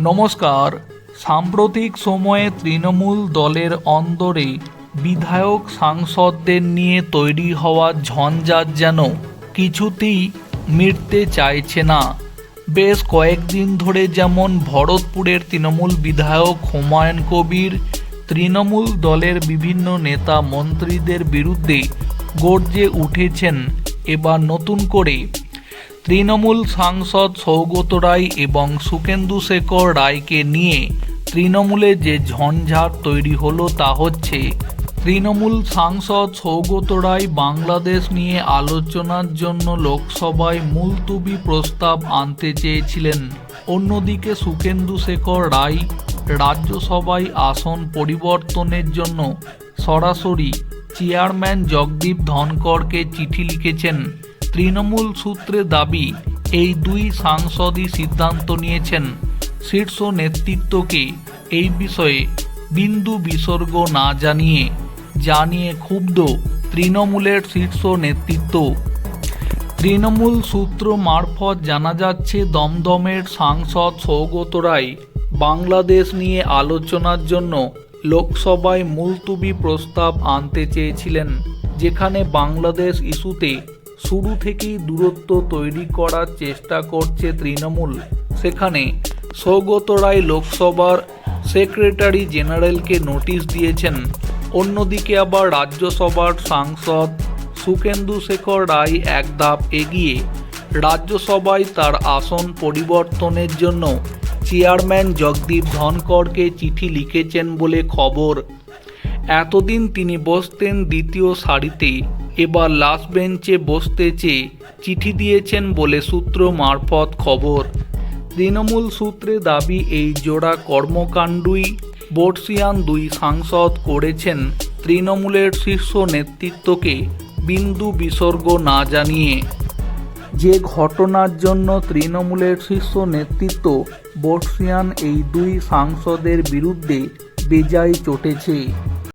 নমস্কার। সাম্প্রতিক সময়ে তৃণমূল দলের অন্দরে বিধায়ক সাংসদদের নিয়ে তৈরি হওয়া ঝঞ্ঝাট যেন কিছুতেই মিটতে চাইছে না। বেশ কয়েকদিন ধরে যেমন ভরতপুরের তৃণমূল বিধায়ক হুমায়ুন কবির, তৃণমূল দলের বিভিন্ন নেতা মন্ত্রীদের বিরুদ্ধে গর্জে উঠেছেন। এবার নতুন করে তৃণমূল সাংসদ সৌগত রায় এবং সুকেন্দু শেখর রায়কে নিয়ে তৃণমূলে যে ঝঞ্ঝাট তৈরি হলো তা হচ্ছে, তৃণমূল সাংসদ সৌগত রায় বাংলাদেশ নিয়ে আলোচনার জন্য লোকসভায় মুলতুবি প্রস্তাব আনতে চেয়েছিলেন। অন্যদিকে সুকেন্দু শেখর রায় রাজ্যসভায় আসন পরিবর্তনের জন্য সরাসরি চেয়ারম্যান জগদীপ ধনকরকে চিঠি লিখেছেন। তৃণমূল সূত্রে দাবি, এই দুই সাংসদই সিদ্ধান্ত নিয়েছেন। শীর্ষ নেতৃত্বকে এই বিষয়ে বিন্দু বিসর্গ না জানিয়ে জানিয়ে ক্ষুব্ধ তৃণমূলের শীর্ষ নেতৃত্ব। তৃণমূল সূত্র মারফত জানা যাচ্ছে, দমদমের সাংসদ সৌগত রায় বাংলাদেশ নিয়ে আলোচনার জন্য লোকসভায় মুলতুবি প্রস্তাব আনতে চেয়েছিলেন, যেখানে বাংলাদেশ ইস্যুতে শুরু থেকেই দূরত্ব তৈরি করার চেষ্টা করছে তৃণমূল। সেখানে সৌগত রায় লোকসভার সেক্রেটারি জেনারেলকে নোটিশ দিয়েছেন। অন্যদিকে আবার রাজ্যসভার সাংসদ সুকেন্দু শেখর রায় এক ধাপ এগিয়ে রাজ্যসভায় তার আসন পরিবর্তনের জন্য চেয়ারম্যান জগদীপ ধনকরকে চিঠি লিখেছেন বলে খবর। এতদিন তিনি বসতেন দ্বিতীয় সারিতে এবার লাস্ট বেঞ্চে বসতে চেয়ে চিঠি দিয়েছেন বলে সূত্র মারফত খবর। তৃণমূল সূত্রে দাবি, এই জোড়া কর্মকাণ্ডই বর্ষিয়ান দুই সাংসদ করেছেন তৃণমূলের শীর্ষ নেতৃত্বকে বিন্দু বিসর্গ না জানিয়ে। যে ঘটনার জন্য তৃণমূলের শীর্ষ নেতৃত্ব বর্ষিয়ান এই দুই সাংসদের বিরুদ্ধে বেজায় চটেছে।